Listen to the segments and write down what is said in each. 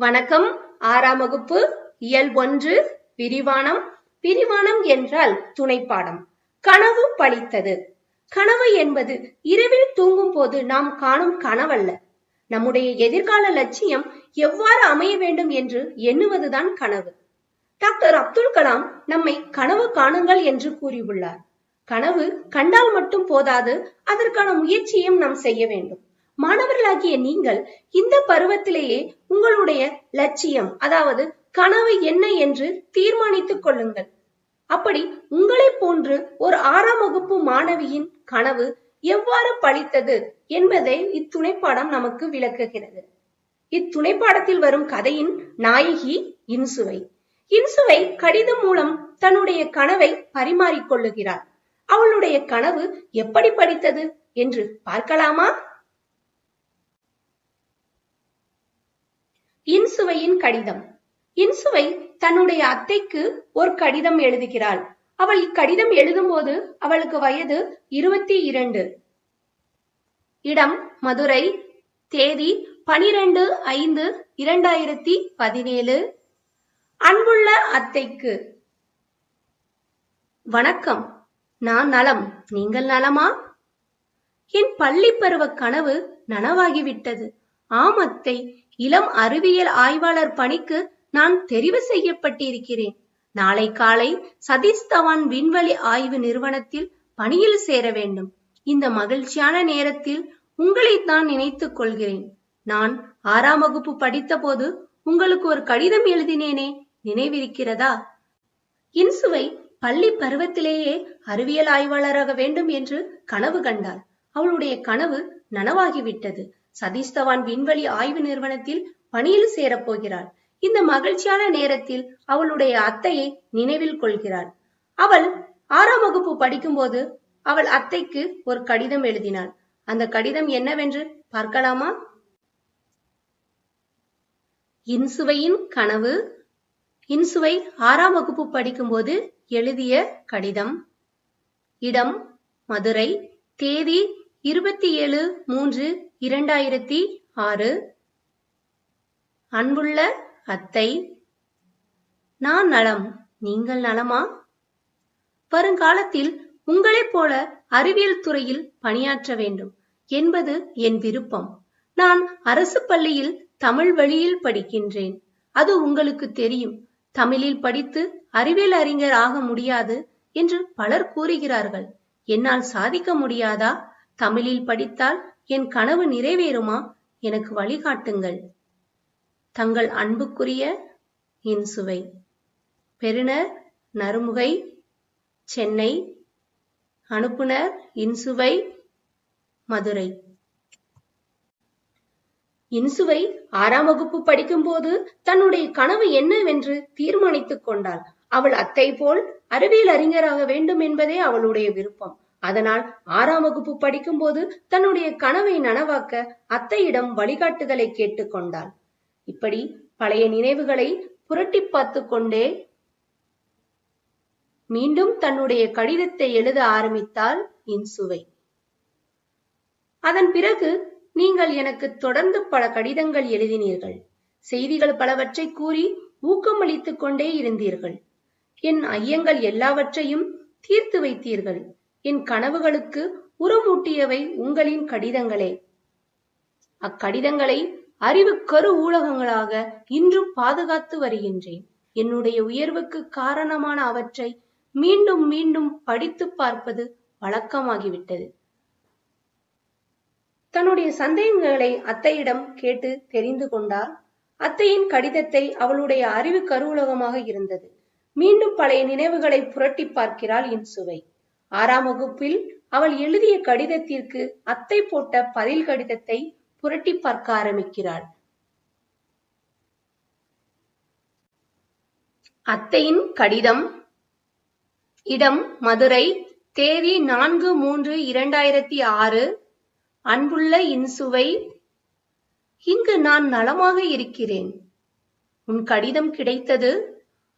வணக்கம். ஆறாம் வகுப்பு இயல் ஒன்று விரிவானம் விரிவானம் என்றால் துணைப்பாடம். கனவு பழித்தது. கனவு என்பது இரவில் தூங்கும் போது நாம் காணும் கனவல்ல. நம்முடைய எதிர்கால லட்சியம் எவ்வாறு அமைய வேண்டும் என்று எண்ணுவதுதான் கனவு. டாக்டர் அப்துல் கலாம் நம்மை கனவு காணுங்கள் என்று கூறியுள்ளார். கனவு கண்டால் மட்டும் போதாது அதற்கான முயற்சியும் நாம் செய்ய வேண்டும். மாணவர்களாகிய நீங்கள் இந்த பருவத்திலேயே உங்களுடைய லட்சியம் அதாவது கனவு என்ன என்று தீர்மானித்துக் கொள்ளுங்கள். அப்படி உங்களை போன்று ஒரு ஆறாம் வகுப்பு மாணவியின் கனவு எவ்வாறு பழித்தது என்பதை இத்துணைப்பாடம் நமக்கு விளக்குகிறது. இத்துணைப்பாடத்தில் வரும் கதையின் நாயகி இன்சுவை. இன்சுவை கடிதம் மூலம் தன்னுடைய கனவை பரிமாறிக்கொள்ளுகிறார் அவளுடைய கனவு எப்படி படித்தது என்று பார்க்கலாமா? இன்சுவையின் கடிதம். இன்சுவை தன்னுடைய அத்தைக்கு ஒரு கடிதம் எழுதுகிறாள். அவள் இக்கடிதம் எழுதும்போது அவளுக்கு வயது இருபத்தி இரண்டு. இடம் மதுரை தேதி பனிரெண்டு ஐந்து இரண்டாயிரத்தி பதினேழு. அன்புள்ள அத்தைக்கு. வணக்கம். நான் நலம். நீங்கள் நலமா? என் பள்ளி பருவ கனவு நனவாகிவிட்டது. ஆமத்தை இளம் அறிவியல் ஆய்வாளர் பணிக்கு நான் தெரிவு செய்யப்பட்டிருக்கிறேன். நாளை காலை சதீஷ் தவான் விண்வெளி ஆய்வு நிறுவனத்தில் பணியில் சேர வேண்டும். இந்த மகிழ்ச்சியான நேரத்தில் உங்களை தான் நினைத்துக் கொள்கிறேன். நான் ஆறாம் வகுப்பு படித்த போது உங்களுக்கு ஒரு கடிதம் எழுதினேனே நினைவிருக்கிறதா? இன்சுவை பள்ளி பருவத்திலேயே அறிவியல் ஆய்வாளராக வேண்டும் என்று கனவு கண்டாள். அவளுடைய கனவு நனவாகிவிட்டது. சதீஷ் தவான் விண்வெளி ஆய்வு நிறுவனத்தில் பணியில் சேரப் போகிறாள் இந்த மகிழ்ச்சியான நேரத்தில் அவளுடைய அத்தையை நினைவில் கொள்கிறாள். அவள் ஆறாம் வகுப்பு படிக்கும்போது அவள் அத்தைக்கு ஒரு கடிதம் எழுதினாள். அந்த கடிதம் என்னவென்று பார்க்கலாமா? இன்சுவையின் கனவு. இன்சுவை ஆறாம் வகுப்பு படிக்கும்போது எழுதிய கடிதம். இடம் மதுரை தேதி இருபத்தி ஏழு மூன்று இரண்டாயிரத்தி ஆறு. அன்புள்ள அத்தை நான் நலம். நீங்கள் நலமா? வருங்காலத்தில் உங்களைப் போல அறிவியல் துறையில் பணியாற்ற வேண்டும் என்பது என் விருப்பம். நான் அரசு பள்ளியில் தமிழ் வழியில் படிக்கின்றேன். அது உங்களுக்கு தெரியும். தமிழில் படித்து அறிவியல் அறிஞர் ஆக முடியாது என்று பலர் கூறுகிறார்கள். என்னால் சாதிக்க முடியாதா? தமிழில் படித்தால் என் கனவு நிறைவேறுமா? எனக்கு வழிகாட்டுங்கள். தங்கள் அன்புக்குரிய இன்சுவை பெறுநர் நறுமுகை சென்னை. அனுப்புனர் இன்சுவை மதுரை. இன்சுவை ஆறாம் வகுப்பு படிக்கும்போது தன்னுடைய கனவு என்னவென்று தீர்மானித்துக் கொண்டாள். அவள் அத்தை போல் அறிவியல் அறிஞராக வேண்டும் என்பதே அவளுடைய விருப்பம். அதனால் ஆறாம் வகுப்பு படிக்கும்போது தன்னுடைய கனவை நனவாக்க அத்தையிடம் வழிகாட்டுதலை கேட்டுக்கொண்டாள் இப்படி பழைய நினைவுகளை புரட்டி பார்த்து கொண்டே மீண்டும் தன்னுடைய கடிதத்தை எழுத ஆரம்பித்தாள் இன்சுவை. அதன் பிறகு நீங்கள் எனக்கு தொடர்ந்து பல கடிதங்கள் எழுதினீர்கள். செய்திகள் பலவற்றை கூறி ஊக்கமளித்துக் கொண்டே இருந்தீர்கள். என் ஐயங்கள் எல்லாவற்றையும் தீர்த்து வைத்தீர்கள். என் கனவுகளுக்கு உருமூட்டியவை உங்களின் கடிதங்களே. அக்கடிதங்களை அறிவு கரு ஊடகங்களாக இன்றும் பாதுகாத்து வருகின்றேன். என்னுடைய உயர்வுக்கு காரணமான அவற்றை மீண்டும் மீண்டும் படித்து பார்ப்பது வழக்கமாகிவிட்டது. தன்னுடைய சந்தேகங்களை அத்தையிடம் கேட்டு தெரிந்து கொண்டார். அத்தையின் கடிதத்தை அவளுடைய அறிவு கருவுலகமாக இருந்தது. மீண்டும் பழைய நினைவுகளை புரட்டி பார்க்கிறாள் இன்சுவை ஆறாம் வகுப்பில் அவள் எழுதிய கடிதத்திற்கு அத்தை போட்ட பதில் கடிதத்தை புரட்டி பார்க்க ஆரம்பிக்கிறாள். அத்தையின் கடிதம் இடம் மதுரை தேதி நான்கு மூன்று இரண்டாயிரத்தி ஆறு அன்புள்ள இன்சுவை இங்கு நான் நலமாக இருக்கிறேன். உன் கடிதம் கிடைத்தது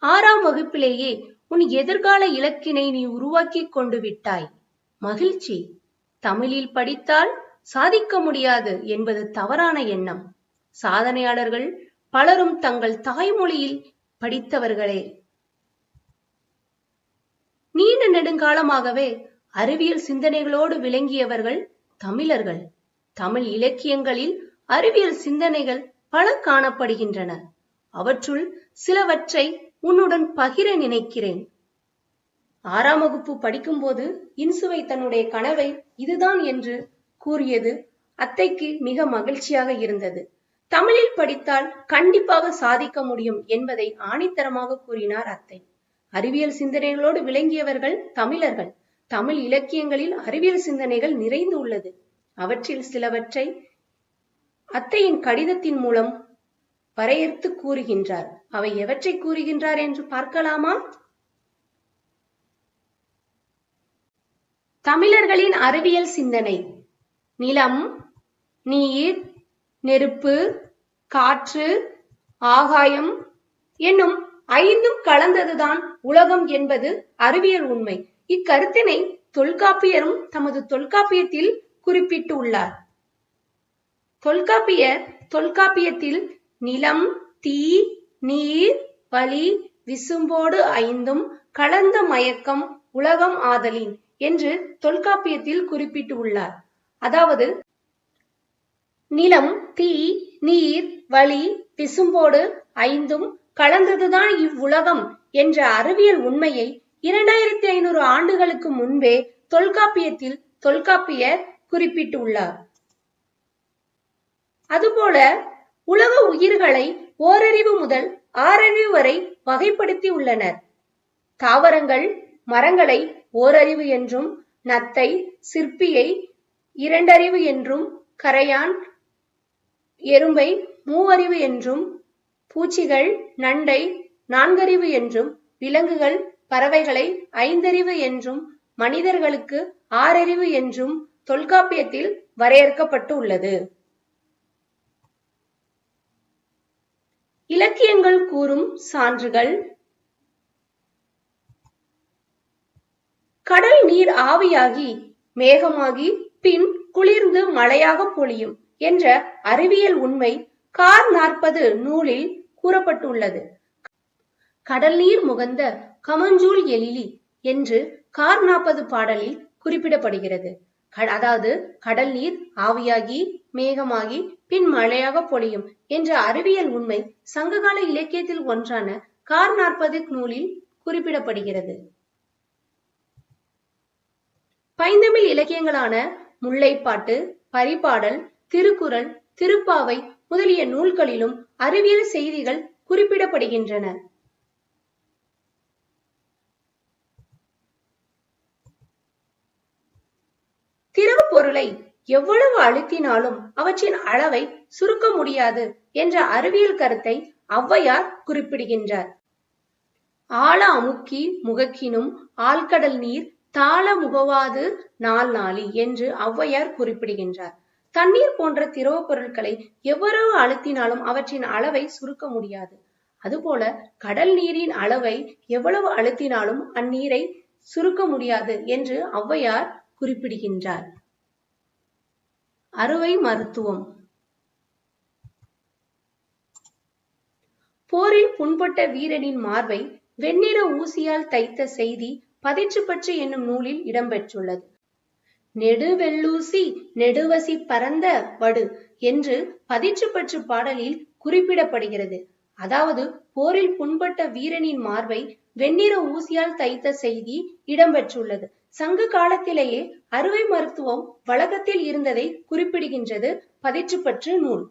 ஆறாம் வகுப்பிலேயே உன் எதிர்கால இலக்கினை நீ உருவாக்கி கொண்டு விட்டாய். மகிழ்ச்சி. தமிழில் படித்தால் சாதிக்க முடியாது என்பது தவறான எண்ணம். சாதனையாளர்கள் பலரும் தங்கள் தாய்மொழியில் படித்தவர்களே. நீண்ட நெடுங்காலமாகவே அறிவியல் சிந்தனைகளோடு விளங்கியவர்கள் தமிழர்கள். தமிழ் இலக்கியங்களில் அறிவியல் சிந்தனைகள் பல காணப்படுகின்றன. அவற்றுள் சிலவற்றை உன்னுடன் பகிர நினைக்கிறேன். ஆறாம் வகுப்பு படிக்கும்போது இன்சுவை தன்னுடைய கனவை இதுதான் என்று கூறியது அத்தைக்கு மிக மகிழ்ச்சியாக இருந்தது. தமிழில் படித்தால் கண்டிப்பாக சாதிக்க முடியும் என்பதை ஆணித்தரமாக கூறினார் அத்தை. அறிவியல் சிந்தனைகளோடு விளங்கியவர்கள் தமிழர்கள். தமிழ் இலக்கியங்களில் அறிவியல் சிந்தனைகள் நிறைந்து உள்ளது. அவற்றில் சிலவற்றை அத்தையின் கடிதத்தின் மூலம் வரையறுத்து கூறுகின்றார். அவை எவற்றை கூறுகின்றார் என்று பார்க்கலாமா? தமிழர்களின் அறிவியல் சிந்தனை. நிலம் நீர் நெருப்பு காற்று ஆகாயம் என்னும் ஐந்தும் கலந்ததுதான் உலகம் என்பது அறிவியல் உண்மை. இக்கருத்தினை தொல்காப்பியரும் தமது தொல்காப்பியத்தில் குறிப்பிட்டு உள்ளார். தொல்காப்பியர் தொல்காப்பியத்தில் நிலம் தீ நீர் வலி விசும்போடு ஐந்தும் கலந்த மயக்கம் உலகம் ஆதலின் என்று தொல்காப்பியத்தில் குறிப்பிட்டுள்ளார். அதாவது நிலம் தீ நீர் வலி விசும்போடு ஐந்தும் கலந்ததுதான் இவ்வுலகம் என்ற அறிவியல் உண்மையை இரண்டாயிரத்தி ஐநூறு ஆண்டுகளுக்கு முன்பே தொல்காப்பியத்தில் தொல்காப்பியர் குறிப்பிட்டுள்ளார். அதுபோல உலக உயிர்களை ஓரறிவு முதல் ஆறறிவு வரை வகைப்படுத்தி உள்ளனர். தாவரங்கள் மரங்களை ஓரறிவு என்றும் நத்தை சிற்பியை இரண்டறிவு என்றும் கரையான் எறும்பை மூவறிவு என்றும் பூச்சிகள் நண்டை நான்கறிவு என்றும் விலங்குகள் பறவைகளை ஐந்தறிவு என்றும் மனிதர்களுக்கு ஆறறிவு என்றும் தொல்காப்பியத்தில் வரையறுக்கப்பட்டு உள்ளது. இலக்கியங்கள் கூறும் சான்றுகள். கடல் நீர் ஆவியாகி மேகமாகி பின் குளிர்ந்து மழையாக பொழியும் என்ற அறிவியல் உண்மை கார் நாற்பது நூலில் கூறப்பட்டுள்ளது. கடல் நீர் முகந்த கமஞ்சூல் எழிலி என்று கார் நாற்பது பாடலில் குறிப்பிடப்படுகிறது. அதாவது கடல் நீர் ஆவியாகி மேகமாகி பின் மழையாக பொழியும் என்ற அறிவியல் உண்மை சங்ககால இலக்கியத்தில் ஒன்றான கார் நாற்பது நூலில் குறிப்பிடப்படுகிறது. பைந்தமிழ் இலக்கியங்களான முல்லைப்பாட்டு பரிபாடல் திருக்குறள் திருப்பாவை முதலிய நூல்களிலும் அறிவியல் செய்திகள் குறிப்பிடப்படுகின்றன. பொருளை எவ்வளவு அழுத்தினாலும் அவற்றின் அளவை சுருக்க முடியாது என்ற அறிவியல் கருத்தை ஔவையார் குறிப்பிடுகின்றார். ஆழ அமுக்கி முகக்கினும் ஆழ்கடல் நீர் தாள முகவாது நாள் நாளி என்று ஔவையார் குறிப்பிடுகின்றார். தண்ணீர் போன்ற திரவ பொருட்களை எவ்வளவு அழுத்தினாலும் அவற்றின் அளவை சுருக்க முடியாது. அதுபோல கடல் நீரின் அளவை எவ்வளவு அழுத்தினாலும் அந்நீரை சுருக்க முடியாது என்று ஔவையார் குறிப்பிடுகின்றார். அறுவை மருத்துவம். போரில் புண்பட்ட வீரனின் மார்பை வெண்ணிற ஊசியால் தைத்த செய்தி பதிற்று பற்று என்னும் நூலில் இடம்பெற்றுள்ளது. நெடுவெள்ளூசி நெடுவசி பரந்த வடு என்று பதிற்று பற்று பாடலில் குறிப்பிடப்படுகிறது. அதாவது போரில் புண்பட்ட வீரனின் மார்பை வெண்ணிற ஊசியால் தைத்த செய்தி இடம்பெற்றுள்ளது. சங்க காலத்திலேயே அறுவை மருத்துவம் வழக்கத்தில் இருந்ததை குறிப்பிடுகின்றது பதிற்றுப்பற்று நூல்.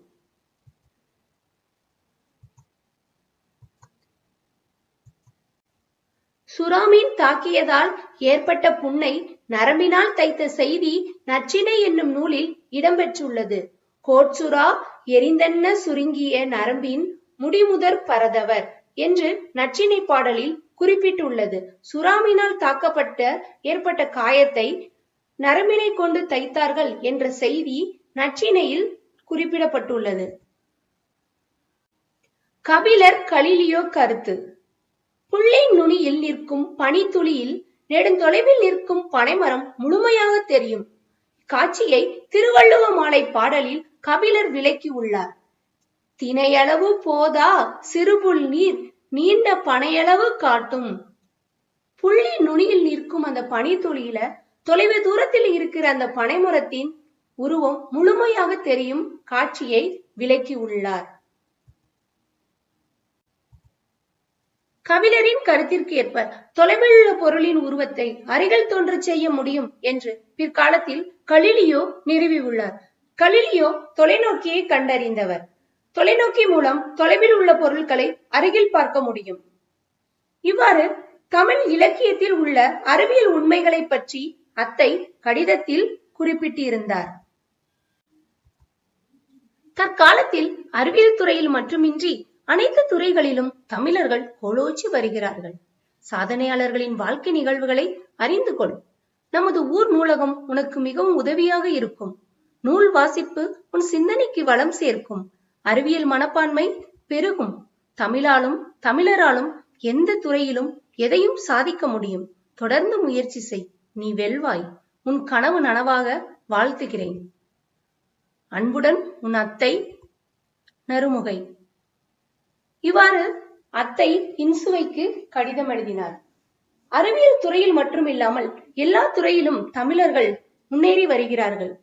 சுறாமீன் தாக்கியதால் ஏற்பட்ட புண்ணை நரம்பினால் தைத்த செய்தி நச்சினை என்னும் நூலில் இடம்பெற்றுள்ளது. கோட்சுரா எரிந்தென்ன சுருங்கிய நரம்பின் முடிமுதற் பரதவர் என்று நச்சினை பாடலில் குறிப்பிட்டுள்ளது. சுறாமினால் தாக்கப்பட்ட ஏற்பட்ட காயத்தை நரம்பினை கொண்டு தைத்தார்கள் என்ற செய்தி நச்சினையில் குறிப்பிடப்பட்டுள்ளது. கபிலர் கலிலியோ கருத்து. புள்ளை நுனியில் நிற்கும் பனித்துளியில் நெடுந்தொலைவில் நிற்கும் பனைமரம் முழுமையாக தெரியும். காட்சியை திருவள்ளுவ மாலை பாடலில் கபிலர் விளக்கியுள்ளார். தினையளவு போதா சிறுபுல் நீர் நீண்ட பனையளவு காட்டும். புள்ளி நுனியில் நிற்கும் அந்த பனித்துளியில தொலைவு தூரத்தில் இருக்கிற அந்த பனைமரத்தின் உருவம் முழுமையாக தெரியும் காட்சியை விளக்கி உள்ளார். கபிலரின் கருத்திற்கு ஏற்ப தொலைவில் உள்ள பொருளின் உருவத்தை அருகில் தோன்று செய்ய முடியும் என்று பிற்காலத்தில் கலிலியோ நிறுவியுள்ளார். கலிலியோ தொலைநோக்கியை கண்டறிந்தவர். தொலைநோக்கி மூலம் தொலைவில் உள்ள பொருட்களை அருகில் பார்க்க முடியும். இவ்வாறு தமிழ் இலக்கியத்தில் உள்ள அறிவியல் உண்மைகளை பற்றி அத்தை கடிதத்தில் குறிப்பிட்டிருந்தார். தற்காலத்தில் அறிவியல் துறையில் மட்டுமின்றி அனைத்து துறைகளிலும் தமிழர்கள் கொலோச்சி வருகிறார்கள். சாதனையாளர்களின் வாழ்க்கை நிகழ்வுகளை அறிந்து கொள். நமது ஊர் நூலகம் உனக்கு மிகவும் உதவியாக இருக்கும். நூல் வாசிப்பு உன் சிந்தனைக்கு வளம் சேர்க்கும். அறிவியல் மனப்பான்மை பெருகும். தமிழாலும் தமிழராலும் எந்த துறையிலும் எதையும் சாதிக்க முடியும். தொடர்ந்து முயற்சி செய். நீ வெல்வாய். உன் கனவு நனவாக வாழ்த்துகிறேன். அன்புடன் உன் அத்தை நறுமுகை. இவ்வாறு அத்தை இன்சுவைக்கு கடிதம் எழுதினார். அறிவியல் துறையில் மட்டுமில்லாமல் எல்லா துறையிலும் தமிழர்கள் முன்னேறி வருகிறார்கள்.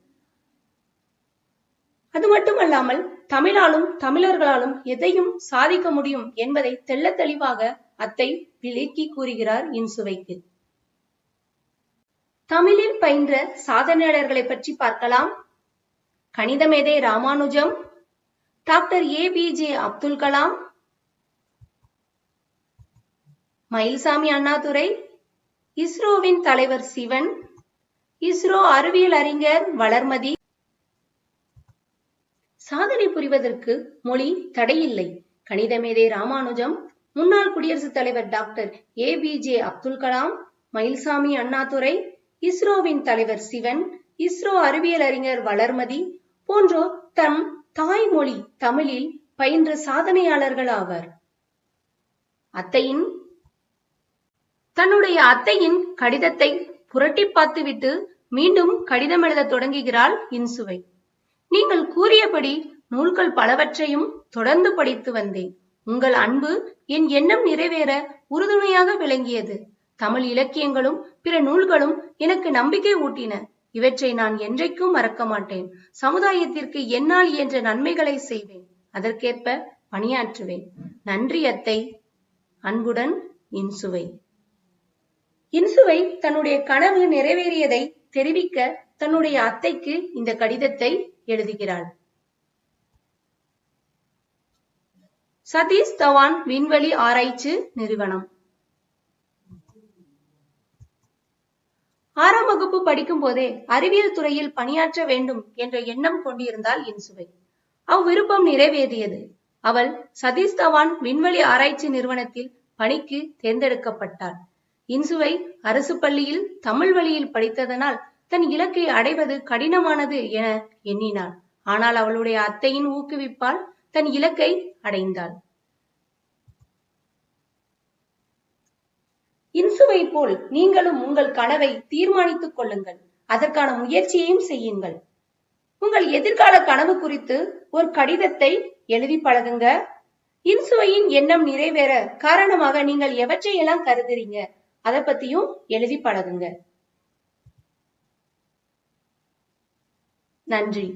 அது மட்டுமல்லாமல் தமிழாலும் தமிழர்களாலும் எதையும் சாதிக்க முடியும் என்பதை தெள்ள தெளிவாக அத்தை விளக்கி கூறுகிறார் இன்சுவைக்கு தமிழில் பயின்ற சாதனையாளர்களை பற்றி பார்க்கலாம். கணிதமேதை Ramanujam doctor A P J Abdul Kalam Mylswamy Annadurai இஸ்ரோவின் தலைவர் சிவன் இஸ்ரோ அறிவியல் அறிஞர் வளர்மதி புரிவதற்கு மொழி தடையில்லை. கணிதமேதை ராமானுஜம் முன்னாள் குடியரசுத் தலைவர் doctor A P J Abdul Kalam Mylswamy Annadurai இஸ்ரோவின் தலைவர் சிவன் இஸ்ரோ அறிவியல் அறிஞர் வளர்மதி போன்றோர் தம் தாய்மொழி தமிழில் பயின்ற சாதனையாளர்கள் ஆவர். அத்தையின் தன்னுடைய அத்தையின் கடிதத்தை புரட்டி பார்த்துவிட்டு மீண்டும் கடிதம் எழுத தொடங்குகிறாள் இன்சுவை. நீங்கள் கூறியபடி நூல்கள் பலவற்றையும் தொடர்ந்து படித்து வந்தேன். உங்கள் அன்பு என் எண்ணம் நிறைவேற உறுதுணையாக விளங்கியது. தமிழ் இலக்கியங்களும் பிற நூல்களும் எனக்கு நம்பிக்கை ஊட்டின. இவற்றை நான் என்றைக்கும் மறக்க மாட்டேன். சமுதாயத்திற்கு என்னால் இயன்ற நன்மைகளை செய்வேன். அதற்கேற்ப பணியாற்றுவேன். நன்றி அத்தை. அன்புடன் இன்சுவை இன்சுவை தன்னுடைய கனவு நிறைவேறியதை தெரிவிக்க தன்னுடைய அத்தைக்கு இந்த கடிதத்தை எழுதுகிறாள். சதீஷ் தவான் விண்வெளி ஆராய்ச்சி நிறுவனம். ஆறாம் வகுப்பு படிக்கும் போதே அறிவியல் துறையில் பணியாற்ற வேண்டும் என்ற எண்ணம் கொண்டிருந்தாள் இன்சுவை. அவ்விருப்பம் நிறைவேறியது. அவள் சதீஷ் தவான் விண்வெளி ஆராய்ச்சி நிறுவனத்தில் பணிக்கு தேர்ந்தெடுக்கப்பட்டாள். இன்சுவை அரசு பள்ளியில் தமிழ் வழியில் படித்ததனால் தன் இலக்கை அடைவது கடினமானது என எண்ணினாள். ஆனால் அவளுடைய அத்தையின் ஊக்குவிப்பால் தன் இலக்கை அடைந்தாள். இன்சுவை போல் நீங்களும் உங்கள் கனவை தீர்மானித்துக் கொள்ளுங்கள். அதற்கான முயற்சியையும் செய்யுங்கள். உங்கள் எதிர்கால கனவு குறித்து ஒரு கடிதத்தை எழுதி பழகுங்க. இன்சுவையின் எண்ணம் நிறைவேற காரணமாக நீங்கள் எவற்றையெல்லாம் கருதுறீங்க அதை பத்தியும் எழுதி பழகுங்க. நன்றி.